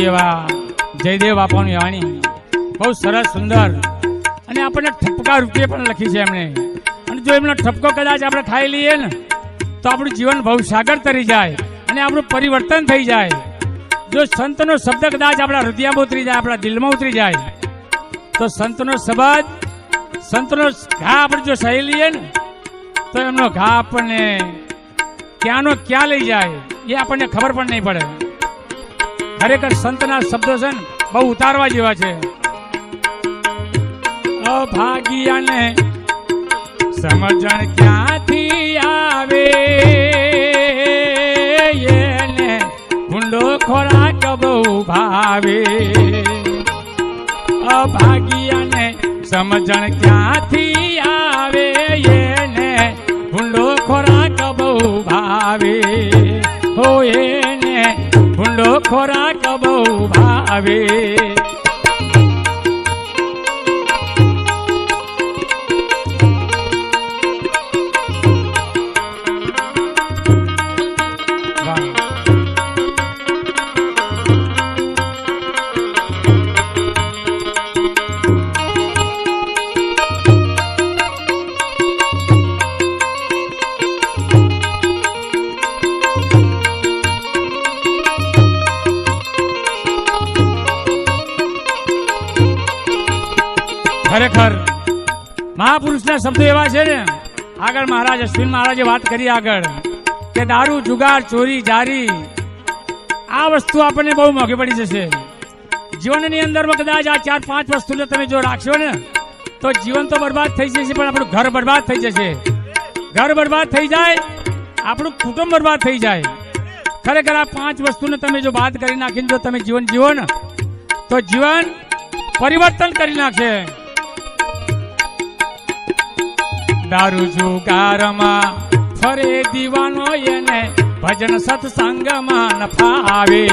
એવા જયદેવ બાપાની વાણી. બહુ સરસ, સુંદર. અને આપણને ઠપકા રૂપે પણ લખી છે એમણે. અને જો એમનો ઠપકો કદાચ આપણે ખાઈ લઈએ ને, તો આપણું જીવન બહુ સાગર તરી જાય અને આપણું પરિવર્તન થઈ જાય. જો સંતનો શબ્દ કદાચ આપણા હૃદયમાં ઉતરી જાય, આપણા દિલમાં ઉતરી જાય, તો સંતનો શબ્દ, સંતનો ઘા આપણે જો સહી લઈએ ને, તો એમનો ઘા આપણને ક્યાંનો ક્યાં લઈ જાય એ આપણને ખબર પણ નહીં પડે. ખરેખર સંતના શબ્દો છે ને, બહુ ઉતારવા જેવા છે. અભાગિયાને સમજણ ક્યાંથી આવે? એને ઊંડો ખોરાક બહુ ભાવે. અભાગિયાને સમજણ ક્યાંથી આવે? એને ઊંડો ખોરાક બહુ ભાવે. હો એને ઊંડો ખોરાક બહુ ભાવે. ખરેખર મહાપુરુષના શબ્દો એવા છે ને. આગળ મહારાજ અશ્વિન મહારાજે વાત કરી આગળ કે દારૂ, જુગાર, ચોરી, જારી, આ વસ્તુ આપણને બહુ મોંઘી પડી જશે. જીવનની અંદરમાં કદાચ આ ચાર, પાંચ વસ્તુને તમે જો રાખશો ને, તો જીવન તો બરબાદ થઈ જશે, પણ આપણું ઘર બરબાદ થઈ જશે. ઘર બરબાદ થઈ જાય, આપણું કુટુંબ બરબાદ થઈ જાય. ખરેખર આ પાંચ વસ્તુને તમે જો બાદ કરી નાખીને જો તમે જીવન જીવો ને, તો જીવન પરિવર્તન કરી નાખશે. દારૂ જુગારમાં ફરે દીવાનો એને ભજન સત્સંગમાં નફા આવે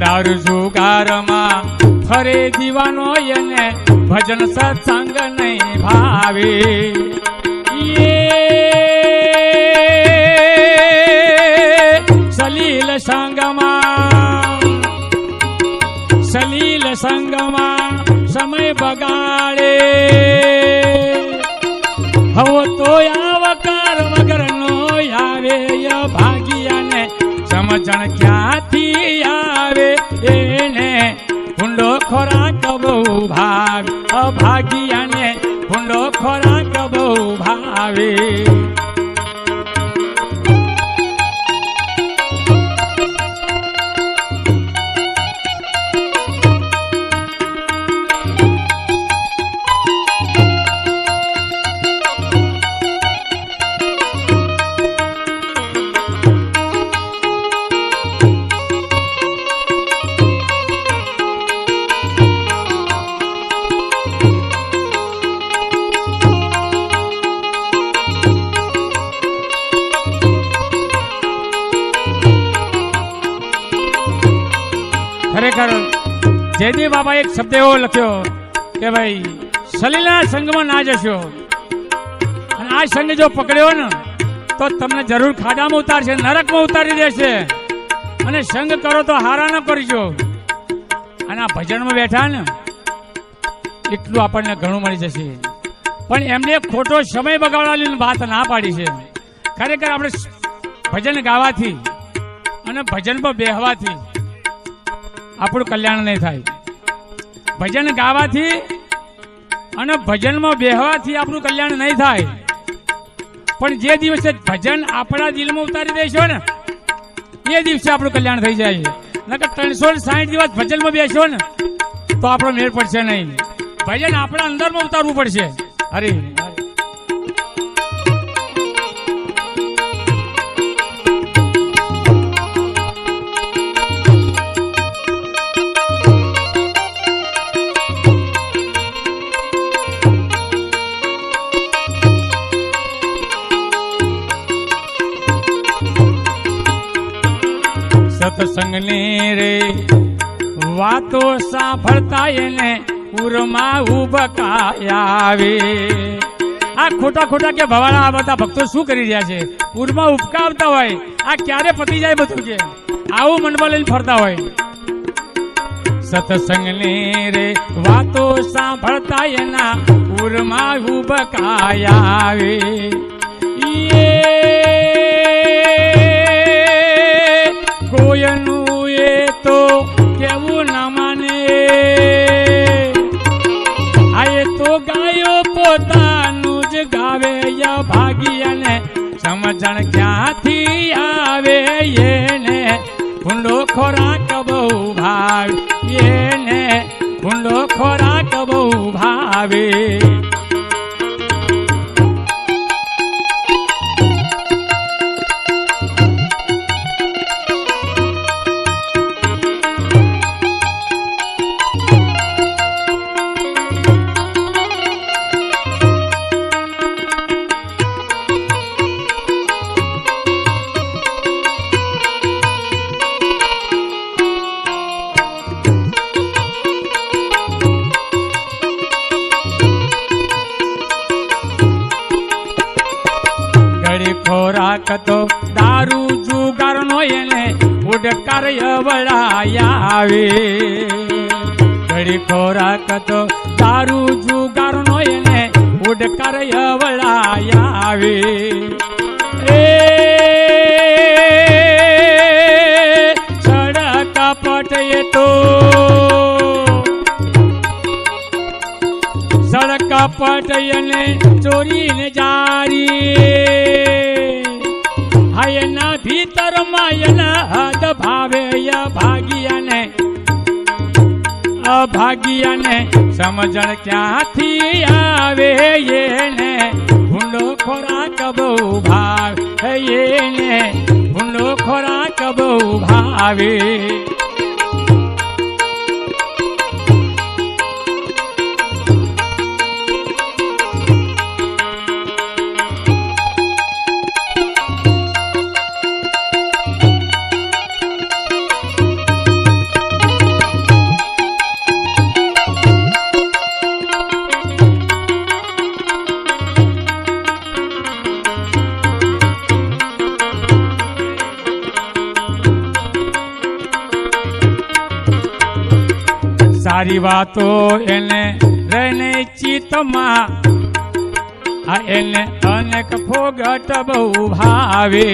દારૂ જુગારમાં ફરે દીવાનો એને ભજન સત્સંગ નહીં ભાવે. સલીલ સંગમાં સંગમાં સમય બગાડે. હવો તો આવકાર વગર નો આવે ભાગિયાને સમજણ ક્યાંથી આવે? એને ઊંડો ખોરાક બહુ ભાગ, અભાગિયાને જયદેવ બાબા એક શબ્દ એવો લખ્યો કે ભાઈ, સલીલા સંઘમાં ના જશો. અને આ સંઘ જો પકડ્યો ને, તો તમને જરૂર ખાડામાં ઉતારશે, નરકમાં ઉતારી દેશે. અને સંઘ કરો તો હારા ન કરજો અને આ ભજનમાં બેઠા ને, એટલું આપણને ઘણું મળી જશે. પણ એમને ખોટો સમય બગાડવાની વાત ના પાડી છે. ખરેખર આપણે ભજન ગાવાથી અને ભજનમાં બેહવાથી આપણું કલ્યાણ નહીં થાય. ભજન ગાવાથી અને ભજનમાં બેહવાથી આપણું કલ્યાણ નહીં થાય. પણ જે દિવસે ભજન આપણા દિલમાં ઉતારી દેશો ને, એ દિવસે આપણું કલ્યાણ થઈ જાય નકર ત્રણસો સાઠ દિવસ ભજનમાં બેસો ને, તો આપણો મેળ પડશે નહીં. ભજન આપણા અંદરમાં ઉતારવું પડશે. હરે સત્સંગની રે. વાતો સાંભળતા એને ઉરમાં ઉબકાય આવે. આ ખોટા ખોટા કે ભવાળા આ બધા ભક્તો શું કરી રહ્યા છે? પૂરમાં ઉપકાવતા હોય, આ ક્યારે પતી જાય બધું કે? આવું મનમાં લઈને ફરતા હોય. સત્સંગની રે, વાતો સાંભળતા એના પૂરમાં ઉબકાયા આવે. સમજણ ક્યાંથી ખોરાક તો દારૂ જુગારનો એને ઉડકાર વળાયા આવે. ઘડી ખોરાક તો દારૂ જુગારનો એને ઉડકાર વળાયા આવે. એ સડક પટે તો સડક પટયને ચોરીને જારી હાયના ભીતર એના હદ ભાવે ભાગ્યાને? અભાગ્યાને સમજણ ક્યાંથી આવે એને? ભૂંડો ખોરાક બહુ ભાવે એને? ભૂંડો ખોરાક બહુ ભાવે. સારી વાતો એને રહીને ચિત્તમાં. આ એને અનેક ફોગટ બહુ ભાવે.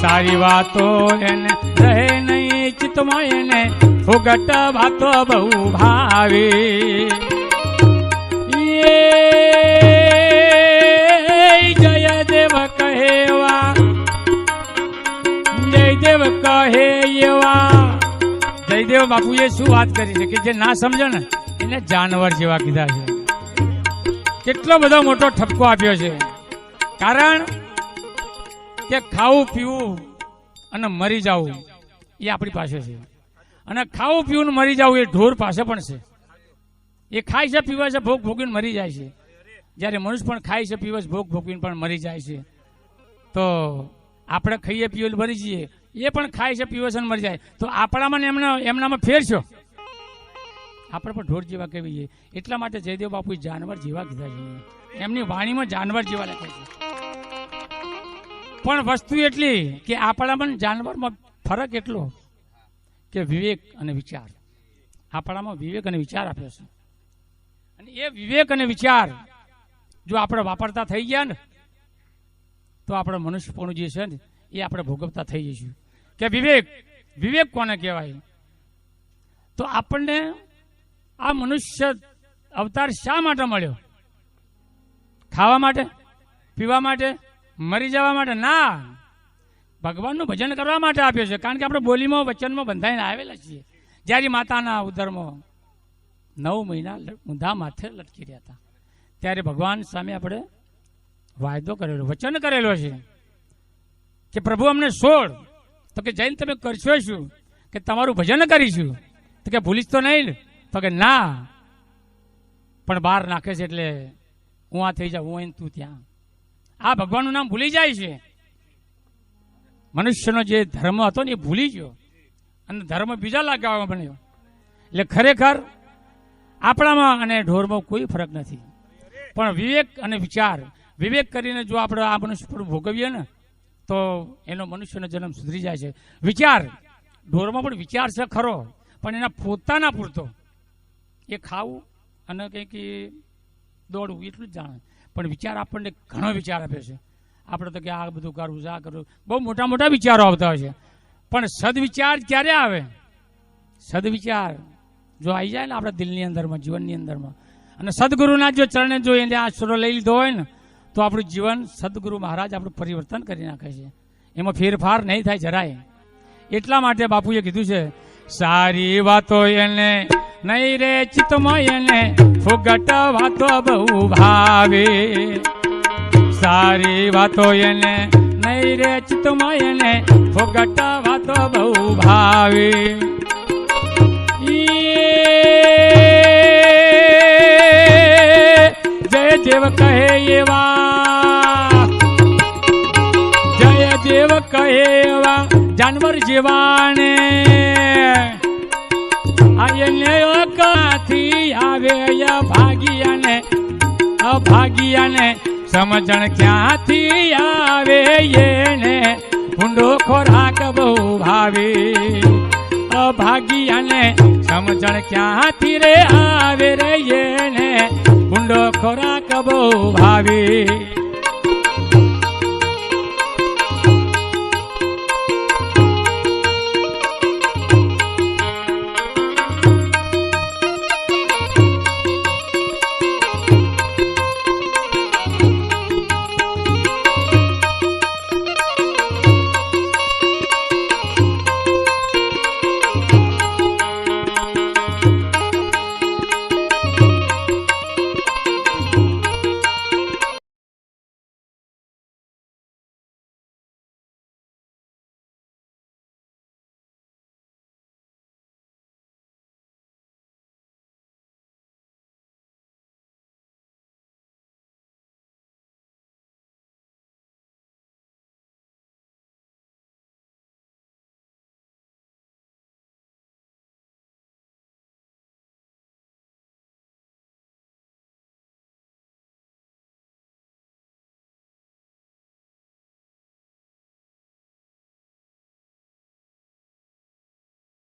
સારી વાતો એને રહે નહીં ચિત્તમાં એને ફોગટ વાતો બહુ ભાવે. જય દેવ કહેવા. જય દેવ કહે એવા જયદેવ બાપુએ શું વાત કરી છે કે જે ના સમજે ને એને જાનવર જેવા કીધા છે. કેટલો બધો મોટો ઠપકો આપ્યો છે. કારણ કે ખાવું, પીવું અને મરી જવું એ આપણી પાસે છે. અને ખાવું, પીવું મરી જવું એ ઢોર પાસે પણ છે. એ ખાય છે પીવે છે, ભોગ ભોગીને મરી જાય છે. જ્યારે મનુષ્ય પણ ખાય છે, પીવે છે, ભોગ ભોગવીને પણ મરી જાય છે. તો આપણે ખાઈએ, પીએ મરી જઈએ. એ પણ ખાય છે, પીવે છે મરી જાય. તો આપણામાં ને એમના એમનામાં ફેર છો? આપણે પણ ઢોર જેવા કહેવીએ એટલા માટે જયદેવ બાપુ જાનવર જેવા કીધા છે. એમની વાણીમાં જાનવર જેવા લખે છે. પણ વસ્તુ એટલી કે આપણામાં જાનવરમાં ફરક એટલો કે વિવેક અને વિચાર. આપણામાં વિવેક અને વિચાર આપ્યો છે. અને એ વિવેક અને વિચાર જો આપણે વાપરતા થઈ ગયા ને, તો આપણે મનુષ્યપણું જે છે ને, એ આપણે ભોગવતા થઈ જઈશું. કે વિવેક વિવેક કોને કહેવાય? તો આપણને આ મનુષ્ય અવતાર શા માટે મળ્યો? ખાવા માટે? પીવા માટે? મરી જવા માટે? ના. ભગવાનનું ભજન કરવા માટે આપ્યો છે. કારણ કે આપણે બોલીમાં, વચનમાં બંધાઈને આવેલા છીએ. જ્યારે માતાના ઉદરમાં નવ મહિના ઊંધા માથે લટકી રહ્યા હતા. ત્યારે ભગવાન સામે આપણે વાયદો કરેલો, વચન કરેલો છે કે પ્રભુ અમને છોડ તો કે જઈને તમે કરશો શું? કે તમારું ભજન કરીશું? તો કે ભૂલીશ તો નહીં તો કે ના. પણ બહાર નાખે છે એટલે હું આ થઈ જાઉં, હું અહીં તું ત્યાં. આ ભગવાનનું નામ ભૂલી જાય છે. મનુષ્યનો જે ધર્મ હતો ને એ ભૂલી ગયો. અને ધર્મ બીજા લાગવામાં બન્યો. એટલે ખરેખર આપણામાં અને ઢોરમાં કોઈ ફરક નથી. પણ વિવેક અને વિચાર, વિવેક કરીને જો આપણે આ મનુષ્ય પણ ભોગવીએ ને તો એનો મનુષ્યનો જન્મ સુધરી જાય છે. વિચાર. ઢોરમાં પણ વિચાર છે ખરો, પણ એના પોતાના પૂરતો. એ ખાવું અને કંઈક દોડવું એટલું જ જાણે. પણ વિચાર આપણને ઘણો વિચાર આપે છે. આપણે તો કે આ બધું કરવું છે, આ કરવું બહુ મોટા મોટા વિચારો આવતા હોય છે. પણ સદવિચાર ક્યારે આવે? સદવિચાર જો આવી જાય ને આપણા દિલની અંદરમાં, જીવનની અંદરમાં. અને સદગુરુના જો ચરણે જો એને આશરો લઈ લીધો હોય ને તો આપણું જીવન સદગુરુ મહારાજ આપણું પરિવર્તન કરી નાખે છે. એમાં ફેરફાર નહીં થાય જરાય. એટલા માટે બાપુએ કીધું છે, સારી વાતો એને નહીં રે ચિત્તમાં એને, ફુગટ વાતો બહુ ભાવે. સારી વાતો એને નહીં રે ચિત્તમાં એને, ફુગટ વાતો બહુ ભાવે. ઈ દેવ કહે એવા જય દેવ કહે એવા જાનવર જીવાને આયને કાથી આવે ભાગિયાને અભાગિયાને સમજણ ક્યાંથી આવે એને ઊંડો ખોરાક બહુ ભાવે અભાગિયાને સમજણ ક્યાંથી રે આવે રે એને ઊંડો ખોરાક બહુ ભાવે